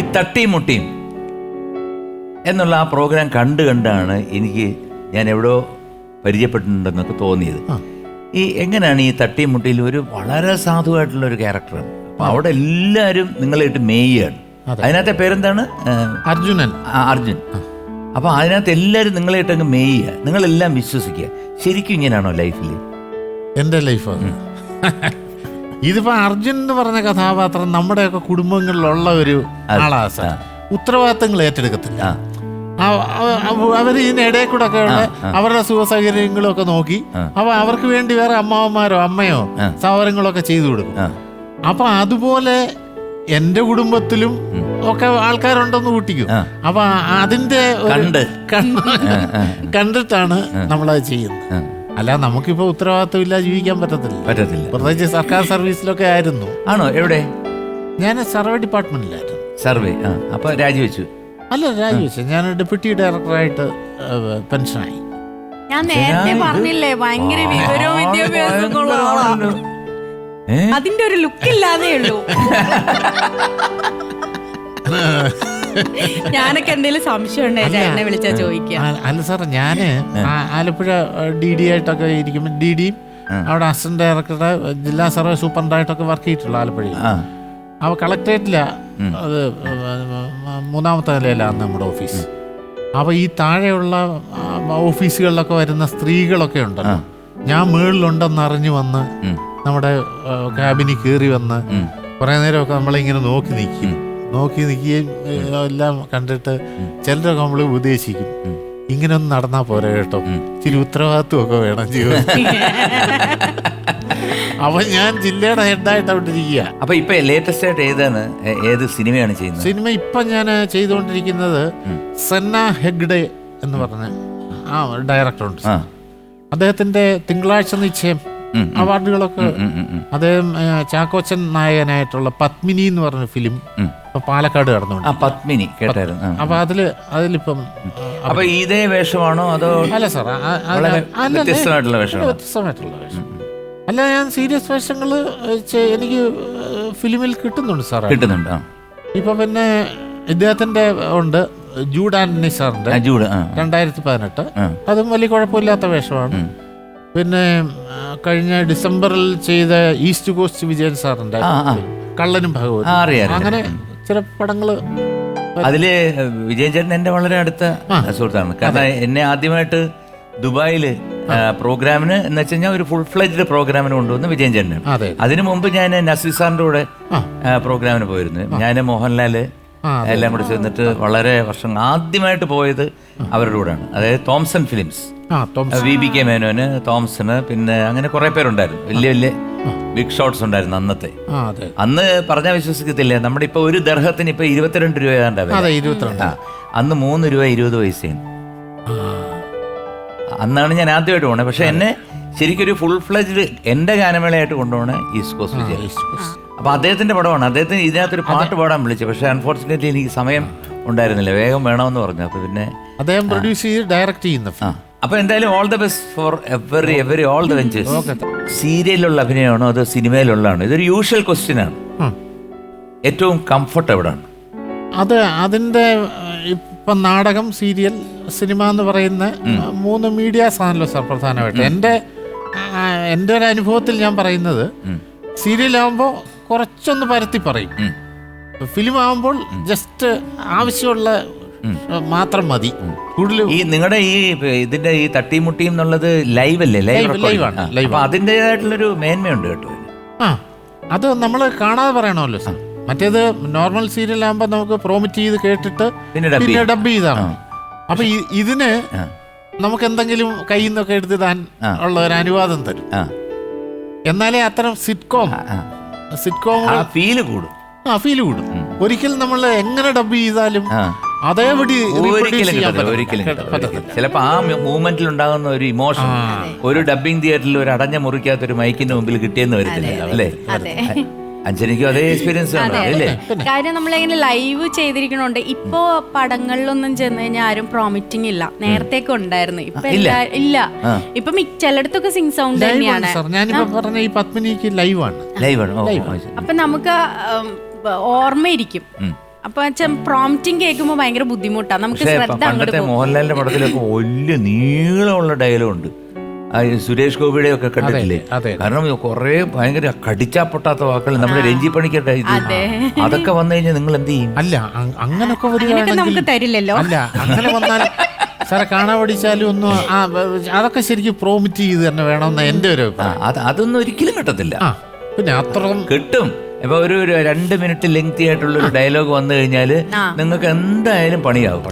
ഈ തട്ടിയും മുട്ടിയും എന്നുള്ള ആ പ്രോഗ്രാം കണ്ട് കണ്ടാണ് എനിക്ക് ഞാൻ എവിടെയോ പരിചയപ്പെട്ടിട്ടുണ്ടെന്നൊക്കെ തോന്നിയത്. ഈ എങ്ങനെയാണ് ഈ തട്ടിയും മുട്ടിയിൽ ഒരു വളരെ സാധുവായിട്ടുള്ള ഒരു ക്യാരക്ടറാണ് അപ്പൊ അവിടെ എല്ലാവരും നിങ്ങളായിട്ട് മേയാണ് അതെ. അതിനകത്തെ പേരെന്താണ്? അർജുനൻ. അർജുൻ. അപ്പൊ അതിനകത്ത് എല്ലാവരും നിങ്ങളായിട്ട് അങ്ങ് മേയുക. നിങ്ങളെല്ലാം വിശ്വസിക്കുക. ശരിക്കും ഇങ്ങനെയാണോ ലൈഫിൽ എന്റെ ലൈഫ് ഇതിപ്പോ അർജുൻ എന്ന് പറഞ്ഞ കഥാപാത്രം നമ്മുടെയൊക്കെ കുടുംബങ്ങളിലുള്ള ഒരു ആളാ സാർ. ഉത്തരവാദിത്തങ്ങൾ ഏറ്റെടുക്കത്തില്ല. അവർ അവർ ഇതിനിടയിൽ കൂടെ ഒക്കെ ഉള്ള അവരുടെ സുഖ സൗകര്യങ്ങളും ഒക്കെ നോക്കി അപ്പൊ അവർക്ക് വേണ്ടി വേറെ അമ്മാവന്മാരോ അമ്മയോ സഹോദരങ്ങളോ ഒക്കെ ചെയ്തു കൊടുക്കും. അപ്പൊ അതുപോലെ എന്റെ കുടുംബത്തിലും ഒക്കെ ആൾക്കാരുണ്ടെന്ന് കൂട്ടിക്കും. അപ്പൊ അതിന്റെ കണ്ടിട്ടാണ് നമ്മളത് ചെയ്യുന്നത്. അല്ല നമുക്കിപ്പോ ഉത്തരവാദിത്വം ഇല്ല ജീവിക്കാൻ പറ്റത്തില്ല. പറ്റത്തില്ല. പ്രത്യേകിച്ച് സർക്കാർ സർവീസിലൊക്കെ ആയിരുന്നു. ആണോ? എവിടെ? ഞാൻ സർവേ ഡിപ്പാർട്ട്മെന്റിലായിരുന്നു. സർവേ ആ. അപ്പൊ രാജിവെച്ചു. അല്ല രാജിവെച്ചു. ഞാൻ ഡെപ്യൂട്ടി ഡയറക്ടറായിട്ട് പെൻഷനായി. ഞാൻ നേരത്തെ പറഞ്ഞില്ലേ ഭയങ്കര വിവരവും വിദ്യാഭ്യാസം ഉള്ള ആളാ. അതിന്റെ ഒരു ലുക്ക് ഇല്ലാതെ ഉള്ളൂ. ഞാനൊക്കെ എന്തെങ്കിലും സംശയം ഉണ്ടായിരുന്നു എന്നെ വിളിച്ചാ ചോദിക്കാം. അല്ല സാർ ഞാൻ ആലപ്പുഴ ഡി ഡി ആയിട്ടൊക്കെ ഇരിക്കുമ്പോൾ ഡി ഡിയും അവിടെ അസിസ്റ്റന്റ് ഡയറക്ടറുടെ ജില്ലാ സർവേ സൂപ്രണ്ടായിട്ടൊക്കെ വർക്ക് ചെയ്തിട്ടുള്ള ആലപ്പുഴ അവ കളക്ടറേറ്റില്ല അത് മൂന്നാമത്തെ നിലയിലാണ് നമ്മുടെ ഓഫീസ്. അപ്പോൾ ഈ താഴെയുള്ള ഓഫീസുകളിലൊക്കെ വരുന്ന സ്ത്രീകളൊക്കെ ഉണ്ടല്ലോ. ഞാൻ മേളിലുണ്ടെന്ന് അറിഞ്ഞു വന്ന് നമ്മുടെ ക്യാബിനിൽ കയറി വന്ന് കുറെ കുറേ നേരമൊക്കെ നമ്മളിങ്ങനെ നോക്കി നിൽക്കും. നോക്കി നിൽക്കുകയും എല്ലാം കണ്ടിട്ട് ചിലരൊക്കെ നമ്മൾ ഉപദേശിക്കും. ഇങ്ങനെ ഒന്നും നടന്നാൽ പോരാ കേട്ടോ. ഇച്ചിരി ഉത്തരവാദിത്വമൊക്കെ വേണം ജീവിതം അപ്പൊ ഞാൻ ജില്ലയുടെ ഹെഡായിട്ട് അവിടെ ഇരിക്കുക അപ്പൊ ഇപ്പൊ ലേറ്റസ്റ്റ് ആയിട്ട് ഏതാണ്? ഏത് സിനിമയാണ് ചെയ്യുന്നത്? സിനിമ ഇപ്പൊ ഞാൻ ചെയ്തുകൊണ്ടിരിക്കുന്നത് സെന്ന ഹെഗ്ഡെ എന്ന് പറഞ്ഞ ആ ഡയറക്ടറുണ്ട് ഉണ്ട്. അദ്ദേഹത്തിന്റെ തിങ്കളാഴ്ച നിശ്ചയം അവാർഡുകളൊക്കെ. അദ്ദേഹം ചാക്കോച്ചൻ നായകനായിട്ടുള്ള പത്മിനി എന്ന് പറഞ്ഞ ഫിലിം. ഇപ്പൊ പാലക്കാട് കടന്നു ആ പത്മിനി കേട്ടായിരുന്നു. അപ്പൊ അതിൽ അതിലിപ്പം അപ്പൊ ഇതേ വേഷമാണോ അതോ അല്ല സാർ വ്യത്യസ്തമായിട്ടുള്ള വേഷമാണോ? വ്യത്യസ്തമായിട്ടുള്ള വേഷം. അല്ല ഞാൻ സീരിയസ് വേഷങ്ങൾ എനിക്ക് ഫിലിമിൽ കിട്ടുന്നുണ്ട് സാർ കിട്ടുന്നുണ്ട് ഇപ്പൊ പിന്നെ ഇദ്ദേഹത്തിന്റെ ഉണ്ട് ജൂഡ് ആന്റണി സാറിന്റെ. ജൂഡ് രണ്ടായിരത്തി പതിനെട്ട്. അതും വലിയ കുഴപ്പമില്ലാത്ത വേഷമാണ്. പിന്നെ കഴിഞ്ഞ ഡിസംബറിൽ ചെയ്ത ഈസ്റ്റ് കോസ്റ്റ് വിജയൻ സാറിന്റെ. കള്ളനും ഭഗവതി. അങ്ങനെ ചില പടങ്ങൾ അതിൽ വിജയൻ ചേട്ടൻ എന്റെ വളരെ അടുത്ത സുഹൃത്താണ്. കാരണം എന്നെ ആദ്യമായിട്ട് ദുബായിൽ പ്രോഗ്രാമിന് എന്ന് വെച്ച് കഴിഞ്ഞാൽ ഒരു ഫുൾ ഫ്ലെജ്ഡ് പ്രോഗ്രാമിന് കൊണ്ടുവന്ന് വിജയൻ ചേട്ടനാണ് അതിനു മുമ്പ് ഞാൻ നസീർ സാറിന്റെ കൂടെ പ്രോഗ്രാമിന് പോയിരുന്നു. ഞാൻ മോഹൻലാൽ എല്ലാം കൂടെ ചേർന്നിട്ട് വളരെ വർഷം ആദ്യമായിട്ട് പോയത് അവരുടെ കൂടെയാണ്. അതായത് Thomson films. V B K മേനോന് തോംസണ് പിന്നെ അങ്ങനെ കുറെ പേരുണ്ടായിരുന്നു. വലിയ വലിയ ബിഗ് ഷോട്ട്സ് ഉണ്ടായിരുന്നു അന്നത്തെ. അന്ന് പറഞ്ഞാൽ വിശ്വസിക്കത്തില്ല. നമ്മുടെ ഇപ്പൊ ഒരു ദർഹത്തിന് ഇപ്പൊ ഇരുപത്തിരണ്ട് രൂപ അതെ ഇരുപത്തിരണ്ട്. ആ അന്ന് മൂന്ന് രൂപ ഇരുപത് പൈസയാണ് അന്നാണ് ഞാൻ ആദ്യമായിട്ട് പോണത് പക്ഷെ എന്നെ ശരിക്കും ഒരു ഫുൾ ഫ്ലെജ്ഡ് എന്റെ ഗാനമേളയായിട്ട് കൊണ്ടുപോണ ഈസ്റ്റ് കോസ്റ്റ് വിജയൻ. അപ്പൊ അദ്ദേഹത്തിന്റെ പടമാണ്. അദ്ദേഹത്തിന് ഇതിനകത്തൊരു പാട്ട് പാടാൻ വിളിച്ചു. പക്ഷെ അൺഫോർച്ചുനേറ്റ്ലി എനിക്ക് സമയം ഉണ്ടായിരുന്നില്ല. വേഗം വേണമെന്ന് പറഞ്ഞു. അപ്പൊ പിന്നെ അദ്ദേഹം പ്രൊഡ്യൂസ് ചെയ്ത് ഡയറക്റ്റ് ചെയ്യുന്ന അപ്പൊ എന്തായാലും all the best for every every all the ventures സീരിയലിലുള്ള അഭിനയമാണോ അതോ സിനിമയിലുള്ളതാണോ? ഇതൊരു യൂഷ്വൽ ക്വസ്റ്റ്യൻ ആണ്. ഏറ്റവും കംഫർട്ട് എവിടാണ്? അത് അതിന്റെ ഏഹ്, ഇപ്പം നാടകം സീരിയൽ സിനിമ എന്ന് പറയുന്ന മൂന്ന് മീഡിയാസ് ആണല്ലോ സാർ പ്രധാനമായിട്ട്. എന്റെ എന്റെ ഒരു അനുഭവത്തിൽ ഞാൻ പറയുന്നത് സീരിയൽ ആകുമ്പോൾ കുറച്ചൊന്ന് പരത്തി പറയും. ഫിലിം ആകുമ്പോൾ ജസ്റ്റ് ആവശ്യമുള്ള മാത്രം മതി. കൂടുതൽ ഈ നിങ്ങളുടെ ഈ ഇതിന്റെ ഈ തട്ടിമുട്ടിയും എന്നുള്ളത് ലൈവ് അല്ലേ ലൈവ് ലൈവ് live അപ്പൊ അതിന്റെതായിട്ടുള്ളൊരു മേന്മയുണ്ട് കേട്ടോ ആ അത് നമ്മൾ കാണാതെ പറയണമല്ലോ സാർ. മറ്റേത് നോർമൽ സീരിയൽ ആകുമ്പോൾ നമുക്ക് പ്രോമിറ്റ് ചെയ്ത് കേട്ടിട്ട് പിന്നെ ഡബ് ചെയ്താണ്. അപ്പൊ ഇതിന് നമുക്ക് എന്തെങ്കിലും കയ്യിൽ നിന്നൊക്കെ എടുത്ത് താൻ ഉള്ള ഒരു അനുവാദം തരും. എന്നാലേ അത്തരം സിറ്റ്കോം സിറ്റ്കോം ഫീൽ കൂടും. ആ ഫീൽ കൂടും. ഒരിക്കലും നമ്മൾ എങ്ങനെ ഡബ് ചെയ്താലും. അതേപടി ഒരിക്കലും ചെയ്യാൻ കിട്ടത്തില്ല, ഒരിക്കലും കിട്ടത്തില്ല. പറ്റത്തില്ല. ചിലപ്പോ ആ മൂവ്മെന്റിൽ ഉണ്ടാകുന്ന ഒരു ഇമോഷൻ ഒരു ഡബിംഗ് തിയേറ്ററിൽ ഒരു അടഞ്ഞ മുറിക്കകത്ത് ഒരു മൈക്കിന്റെ മുമ്പിൽ കിട്ടിയെന്ന് വരത്തില്ല അല്ലേ? അതെ. അഞ്ജനിക്കും അതേ എക്സ്പീരിയൻസ് ആണ് അതെ. അല്ലേ? കാര്യം നമ്മളിങ്ങനെ ലൈവ് ചെയ്തിരിക്കണോണ്ട് ഇപ്പോ പടങ്ങളിലൊന്നും ചെന്ന് കഴിഞ്ഞാൽ ആരും പ്രോമിറ്റിംഗ് ഇല്ല. നേരത്തെയൊക്കെ ഉണ്ടായിരുന്നു. ഇപ്പൊ ഇല്ല. എല്ലാ- ഇല്ല. ആ. ഇപ്പൊ മിക്ക ചിലയിടത്തൊക്കെ സിംഗ് സൗണ്ട് തന്നെയാണ്. സാർ. ഞാനിപ്പോ പറഞ്ഞ ഈ പത്മിനിക്ക് ലൈവാണ് ലൈവ് ആണ് ഓ, ഓ, ശരി. അപ്പൊ നമുക്ക് ഉം, ഓർമ്മയിരിക്കും. അപ്പൊ പ്രോംപ്റ്റിംഗ് കേൾക്കുമ്പോൾ ഭയങ്കര ബുദ്ധിമുട്ടാണ്. നമുക്ക് പക്ഷേ ശ്രദ്ധ അങ്ങോട്ട് പണ്ടത്തെ പോകും. മോഹൻലാലിന്റെ പടത്തിലൊക്കെ വലിയ നീളമുള്ള ഡയലോഗ് ഉണ്ട്. ആ ഈ സുരേഷ് ഗോപിയുടെ ഒക്കെ കണ്ടിട്ടില്ലേ? അതെ. കാരണം കുറെ ഭയങ്കര കടിച്ചാ പൊട്ടാത്ത വാക്കുകൾ നമ്മുടെ രഞ്ജി പണിക്കട്ടെ ഇത് അതൊക്കെ വന്നു കഴിഞ്ഞാൽ നിങ്ങൾ എന്ത് ചെയ്യും? അല്ല അ- അങ്ങനൊക്കെ അങ്ങനെയൊക്കെ നമുക്ക് തരില്ലല്ലോ. അല്ല അങ്ങനെ വന്നാൽ സാറെ കാണാൻ പഠിച്ചാലും ഒന്നും ആ വ- അതൊക്കെ ശരിക്കും പ്രോമിറ്റ് ചെയ്ത് തന്നെ വേണമെന്ന് എന്റെ ഒരു ആ, അഭിപ്രായം. അത് അതൊന്നും ഒരിക്കലും കിട്ടത്തില്ല. ആ പിന്നെ അത്രയും കിട്ടും. ഒരു ഒരു രണ്ട് മിനിറ്റ് ലെങ്തി ആയിട്ടുള്ള ഒരു ഡയലോഗ് വന്നു കഴിഞ്ഞാൽ നിങ്ങൾക്ക് എന്തായാലും പണിയാവും.